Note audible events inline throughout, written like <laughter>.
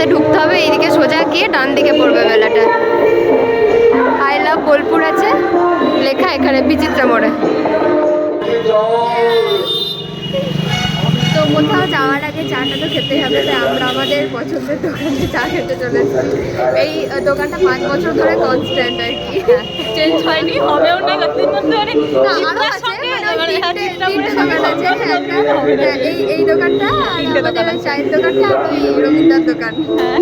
মেলাতে ঢুকতে হবে এইদিকে সোজা গিয়ে ডান দিকে পড়বে মেলাটা। আই লাভ বোলপুর আছে লেখা এখানে বিচিত্রা মোড়ে। তো কোথাও যাওয়ার আগে চাটা তো খেতেই হবে তাই আমরা আমাদের পছন্দের দোকানে চা খেতে চলে এসেছি। এই দোকানটা পাঁচ বছর ধরে কনস্ট্যান্ট আর কি। চেঞ্জ হয়নি হবেও না চিত্রার আছে, এই- এই দোকানটা আমাদের চায়ের দোকানটা রবীন্দ্রার দোকান। হ্যাঁ।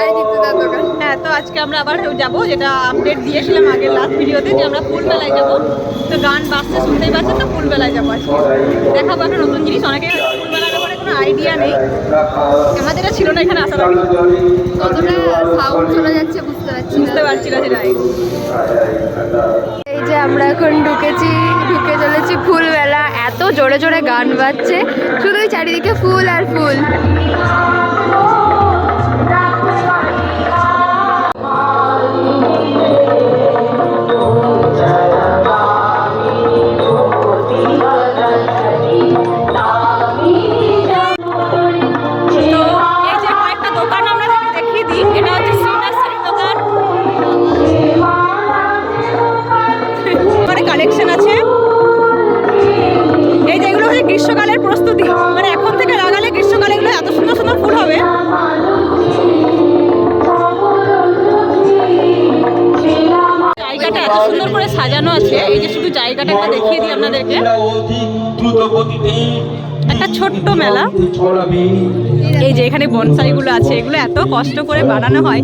আর জিতুদার দোকান। হ্যাঁ তো আজকে আমরা আবার যাব যেটা আপডেট দিয়েছিলাম আগের লাস্ট ভিডিওতে যে আমরা ফুল মেলায় যাব। তো গান বাজতে শুনতেই পাচ্ছে তো ফুল মেলায় যাব আজকে। দেখাবো একটা নতুন জিনিস অনেকে ফুল মেলার ব্যাপারে কোনো আইডিয়া নেই। আমাদের ছিল না এখানে আসার আগে। কতটা সাউন্ড চলে যাচ্ছে বুঝতে পারছি না। বুঝতে পারছি না সেটাই। এই যে আমরা এখন ঢুকেছি ঢুকে চলেছি ফুলবেলা। এত জোরে জোরে গান বাজছে। শুধুই চারিদিকে ফুল আর ফুল। একটা দেখিয়ে দিই আপনাদেরকে। একটা ছোট্ট মেলা। এই যে এখানে বনসাইগুলো আছে এগুলো এত কষ্ট করে বানানো হয়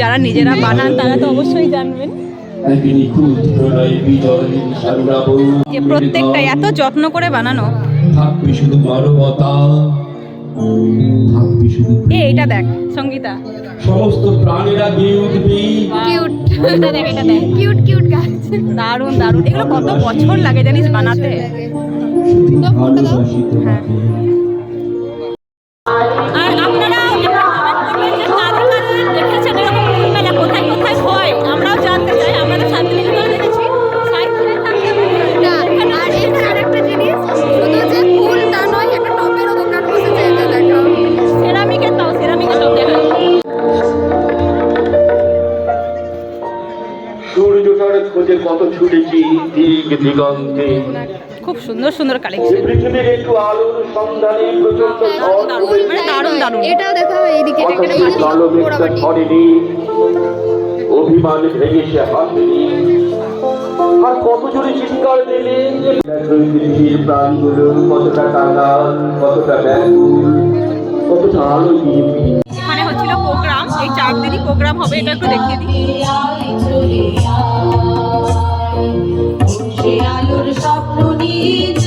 যারা নিজেরা বানান তারা তো অবশ্যই জানবেন। যে প্রত্যেকটা এত যত্ন করে বানানো। এইটা দেখ সঙ্গীতা। সমস্ত প্রাণীরা গিয়ে উঠবি। কিউট কিউট কিউট গাছ। দারুণ দারুণ। এগুলো কত বছর লাগে জানিস বানাতে? হ্যাঁ। সূর্যটার খোঁজে কত ছুটেছি দিক দিগন্তে। খুব সুন্দর সুন্দর কালেকশন পৃথিবীর একটু আলোর সন্ধানে প্রচণ্ড দারুণ, মানে দারুণ দারুণ। এটাও দেখা হবে এইদিকে এটা কালো মেঘটা অভিমান ভেঙেছে হাসেনি আর কত জোরে চিৎকার দিলে। পৃথিবীর প্রাণগুলো কতটা টাকাল কতটা ব্যাকুল কতটা আলো নিয়ে এখানে হচ্ছিল প্রোগ্রাম এই চার দিনই প্রোগ্রাম হবে এটা একটু দেখিয়ে দিই। আলোর স্বপ্ন নিয়ে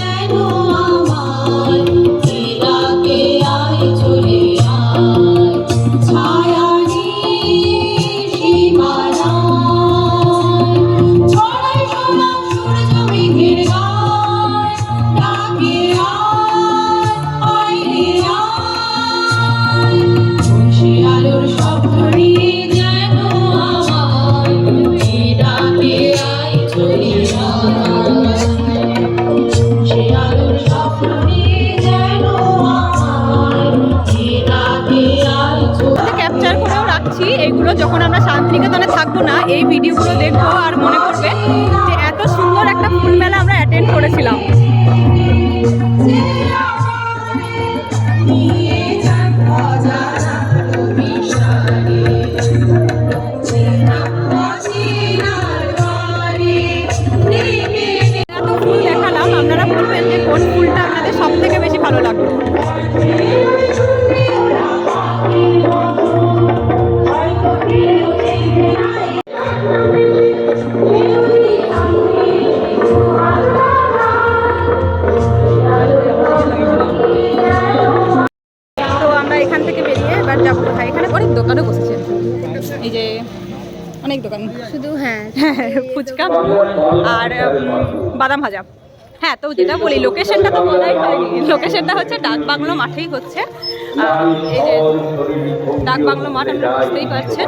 যে এত সুন্দর একটা ফুল মেলা আমরা অ্যাটেন্ড করেছিলাম। বাদাম ভাজা। হ্যাঁ তো যেটা বলি লোকেশনটা তো বলাই হয়নি। লোকেশনটা হচ্ছে ডাক বাংলো মাঠেই হচ্ছে। এই যে ডাক বাংলো মাঠ আপনারা বুঝতেই পারছেন।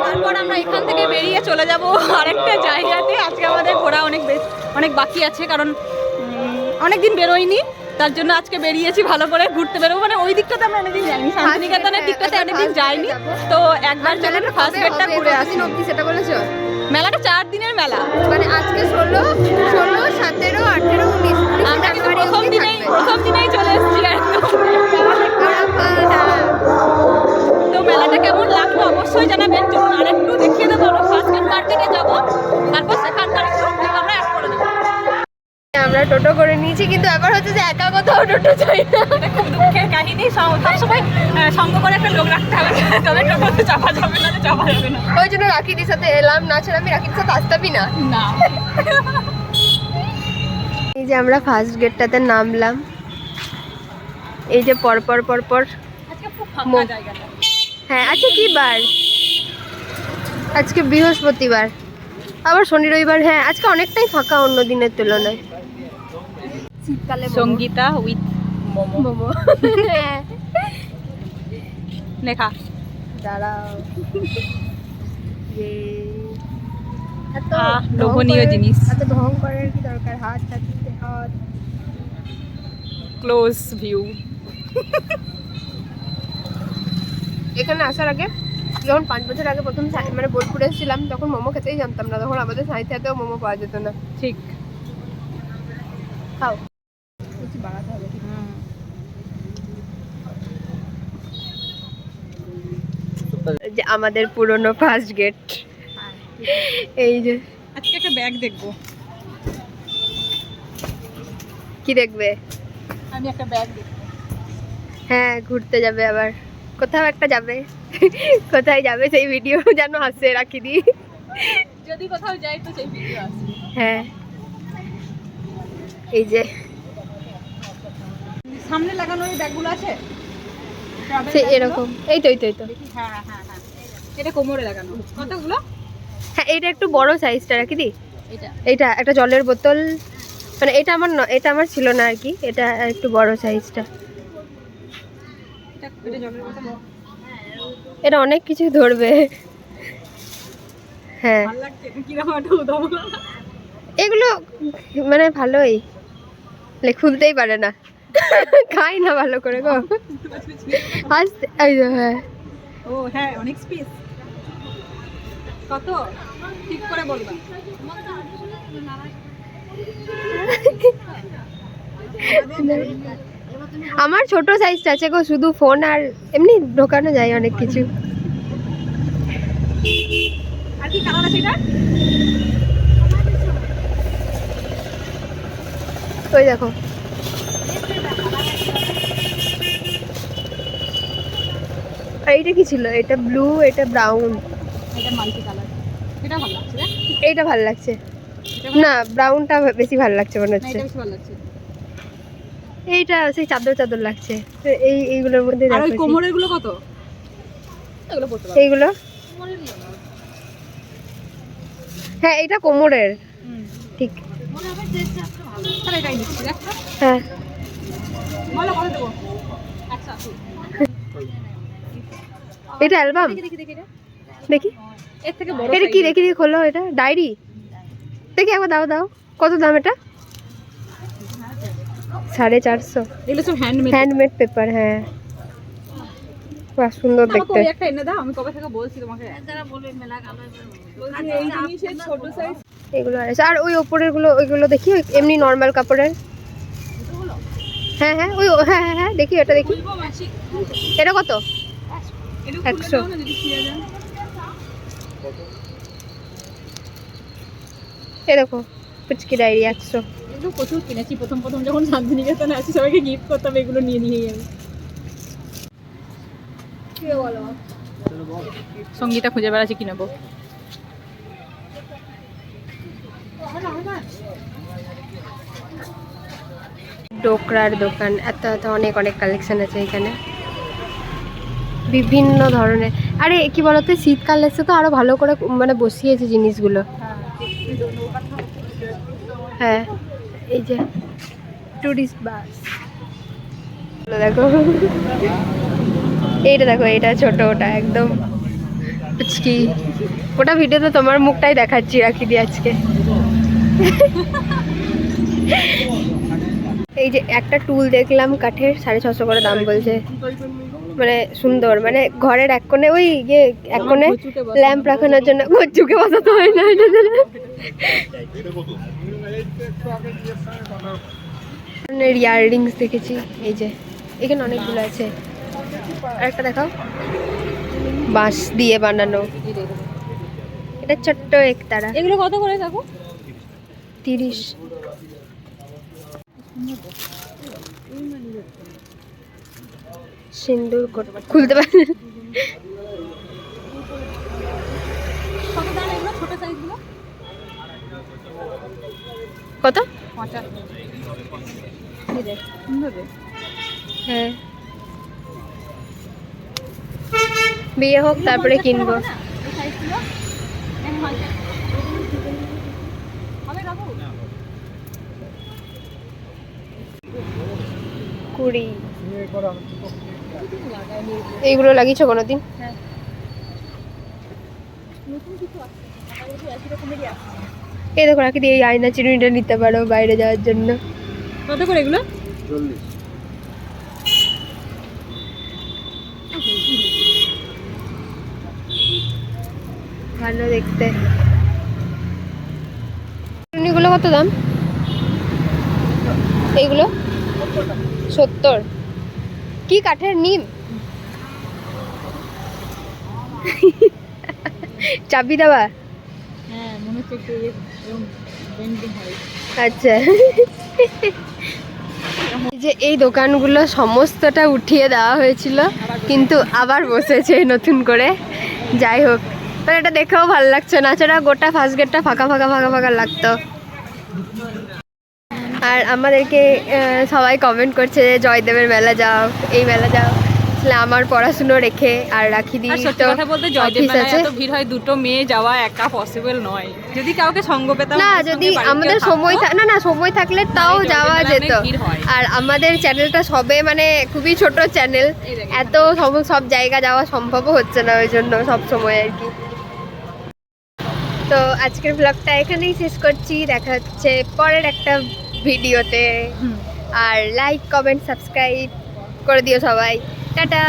তারপর আমরা এখান থেকে বেরিয়ে চলে যাব আরেকটা জায়গাতে। আজকে আমাদের ঘোরা অনেক বেশ অনেক বাকি আছে কারণ অনেক দিন বেরোয়নি তার জন্য আজকে বেরিয়েছি ভালো করে ঘুরতে বেরোবো। মানে ওই দিকটাতে আমরা অনেকদিন যাইনি। শান্তিনিকেতনের দিকটাতে অনেকদিন যাইনি। তো একবার চলে ফার্স্ট গেটটা ঘুরে আসি। সেটা বলেছ? মেলাটা চার দিনের মেলা। মানে আজকে ষোলো ষোলো সতেরো আঠেরো উনিশ আমরা কিন্তু প্রথম দিনেই প্রথম দিনেই চলে এসেছি তো মেলাটা কেমন লাগল? অবশ্যই জানাবেন। চলুন আরেকটু দেখিয়ে দেবো। আমরা ফার্স্ট মার্কেটে যাব। তারপর সেখানকার আমরা অ্যাড করে দেবো। আমরা টোটো করে নিয়েছি কিন্তু ব্যাপার হচ্ছে যে একা কোথাও টোটো চাই না। দুঃখের কাহিনী। সব সবসময় সঙ্গ করে একটা লোক রাখতে হবে। তবে টোটোতে চাপা জন্য রাখিদির সাথে এলাম না ছাড়া আমি রাখিদির সাথে আসতামই না। না। এই যে আমরা ফার্স্ট গেটটাতে নামলাম। এই যে পরপর পরপর আজকে খুব ফাঁকা মো- জায়গাটা। হ্যাঁ আজকে কি বার? আজকে বৃহস্পতিবার। আবার শনি রবিবার হ্যাঁ আজকে অনেকটাই ফাঁকা অন্য দিনের তুলনায়। শীতকালে সঙ্গীতা উইথ মোমো। মোমো। <laughs> হ্যাঁ লেখা দাঁড়াও। লোভনীয় করার- জিনিস। এত ঢং করার কি দরকার? হাত হাত ক্লোজ ভিউ এখানে আসার আগে যখন পাঁচ বছর আগে প্রথম মানে বোলপুরে এসেছিলাম তখন মোমো খেতেই জানতাম না। তখন আমাদের সাঁইথিয়াতেও মোমো পাওয়া যেত না। ঠিক। খাও কিছু বাড়াতে হবে যে আমাদের পুরনো ফার্স্ট গেট এই যে। আজকে একটা ব্যাগ দেখব। কি দেখবে? আমি একটা ব্যাগ দেখব। হ্যাঁ ঘুরতে যাবে আবার। কোথাও একটা যাবে। কোথায় যাবে সেই ভিডিও যেন হাসে রাখি দি। যদি কোথাও যাই তো সেই ভিডিও আছে হ্যাঁ। এই যে। সামনে লাগানো ওই ব্যাগগুলো আছে? এরকম। এই তো এই তো এই তো। হ্যাঁ হ্যাঁ হ্যাঁ। এটা কোমরে লাগানো। কতগুলো? হ্যাঁ এটা একটু বড় সাইজটা রাখি দি। এটা। এইটা একটা জলের বোতল। মানে এটা আমার এটা আমার ছিল না আর কি এটা একটু বড় সাইজটা এটা এটা এটা অনেক কিছু ধরবে। হ্যাঁ। এগুলো মানে ভালোই। লে খুলতেই পারে না। খাই না ভালো করে গো। <laughs> যে, হ্যাঁ। ও হ্যাঁ অনেক স্পেস কত? ঠিক করে বলবা। আমার ছোট সাইজটা আছে গো শুধু ফোন আর এমনি ঢোকানো যায় অনেক কিছু। আর কি কালার আছে এটা? ওই দেখো। আর এইটা কি ছিল? এটা ব্লু এটা ব্রাউন এটা মাল্টি কালার এটা ভালো লাগছে এইটা ভালো লাগছে। না ব্রাউনটা বেশি ভালো লাগছে মনে হচ্ছে। এটা এইটা সেই চাদর চাদর লাগছে। এই এইগুলোর মধ্যে আর ওই কোমরেরগুলো কত? এগুলো পড়তে এইগুলো? হ্যাঁ এইটা কোমরের। ঠিক। তাহলে এটাই নিচ্ছি হ্যাঁ। এটা অ্যালবাম? দেখি দেখি দেখি দেখি। এর থেকে বড় এটা কি। দেখি দেখি খোলো এটা? ডায়েরি? দেখি একবার দাও দাও। কত দাম এটা? সাড়ে চারশো। এগুলো সব হ্যান্ডমেড হ্যান্ডমেড পেপার হ্যাঁ। বাহ সুন্দর দেখতে। ওই একটা এনে দাও আমি কবে থেকে বলছি তোমাকে? বলছি। এই জিনিসের ছোট সাইজ এগুলো আর ওই ওপরেরগুলো ওইগুলো দেখি ওই এমনি নর্মাল কাপড়ের। হ্যাঁ হ্যাঁ ওই হ্যাঁ হ্যাঁ হ্যাঁ দেখি এটা দেখি। এটা কত? একশো। এ দেখো পুচকি ডায়েরি একশো। এগুলো প্রচুর কিনেছি প্রথম প্রথম যখন শান্তিনিকেতনে আছি সবাইকে গিফট করতাম এগুলো নিয়ে নিয়ে আমি সঙ্গীতা খুঁজে বেড়াচ্ছি কি নেব? ডোকরার দোকান এত এত অনেক অনেক কালেকশন আছে এখানে। বিভিন্ন ধরনের। আরে, কি বলতো, শীতকাল এসে তো আরও ভালো করে মানে বসিয়েছে জিনিসগুলো। হ্যাঁ এই যে টুরিস্ট বাস দেখো। এইটা দেখো এটা ছোট, ওটা একদম পুচকি। ওটা ভিডিওতে তোমার মুখটাই দেখাচ্ছি, রাখি দিয়ে আজকে। এই যে একটা টুল দেখলাম কাঠের, সাড়ে ছশো করে দাম বলছে। মানে সুন্দর মানে ঘরের এক কোণে ওই ইয়ে এক কোণে ল্যাম্প রাখানোর জন্য কচুকে বসাতে হয় না। এটা ইয়াররিংস দেখেছি এই যে এখানে অনেকগুলো আছে। আর একটা দেখাও। বাঁশ দিয়ে বানানো। এটা ছোট্ট একতারা। এগুলো কত করে কাকু? তিরিশ। সিন্দুর খুলতে পারে কত হ্যাঁ। বিয়ে হোক তারপরে কিনবো। কুড়ি। এইগুলো লাগিয়েছো কোনোদিন? হ্যাঁ। নতুন কিছু আছে মোটামুটি একই রকমেরই আছে এই দেখো রাখি দিয়ে এই আয়না চিরুনিটা নিতে পারো বাইরে যাওয়ার জন্য। কত করে এগুলো? ভালো দেখতে। চিরুনিগুলো কত দাম? এইগুলো? সত্তর। কি কাঠের নিম? চাবি দেওয়া হ্যাঁ আচ্ছা। এই যে এই দোকানগুলো সমস্তটা উঠিয়ে দেওয়া হয়েছিল কিন্তু আবার বসেছে নতুন করে। যাই হোক মানে এটা দেখেও ভালো লাগছে না? ছাড়া গোটা ফার্স্ট গেটটা ফাঁকা ফাঁকা ফাঁকা ফাঁকা লাগতো। আর আমাদেরকে সবাই কমেন্ট করছে যে জয়দেবের মেলা যাও এই মেলা যাও। আসলে আমার পড়াশুনো রেখে আর রাখি দিই সত্যি কথা বলতে জয়দেব মেলায় এত ভিড় হয় দুটো মেয়ে যাওয়া একা পসিবল নয়। যদি কাউকে সঙ্গ পেতাম না যদি আমাদের সময় না না সময় থাকলে তাও যাওয়া যেত। আর আমাদের চ্যানেলটা সবে মানে খুবই ছোট চ্যানেল এত সব সব জায়গা যাওয়া সম্ভবও হচ্ছে না ওই জন্য সব সময় আর কি। তো আজকের ব্লগটা এখানেই শেষ করছি। দেখা হচ্ছে পরের একটা ভিডিওতে। আর লাইক কমেন্ট সাবস্ক্রাইব করে দিও সবাই। টাটা।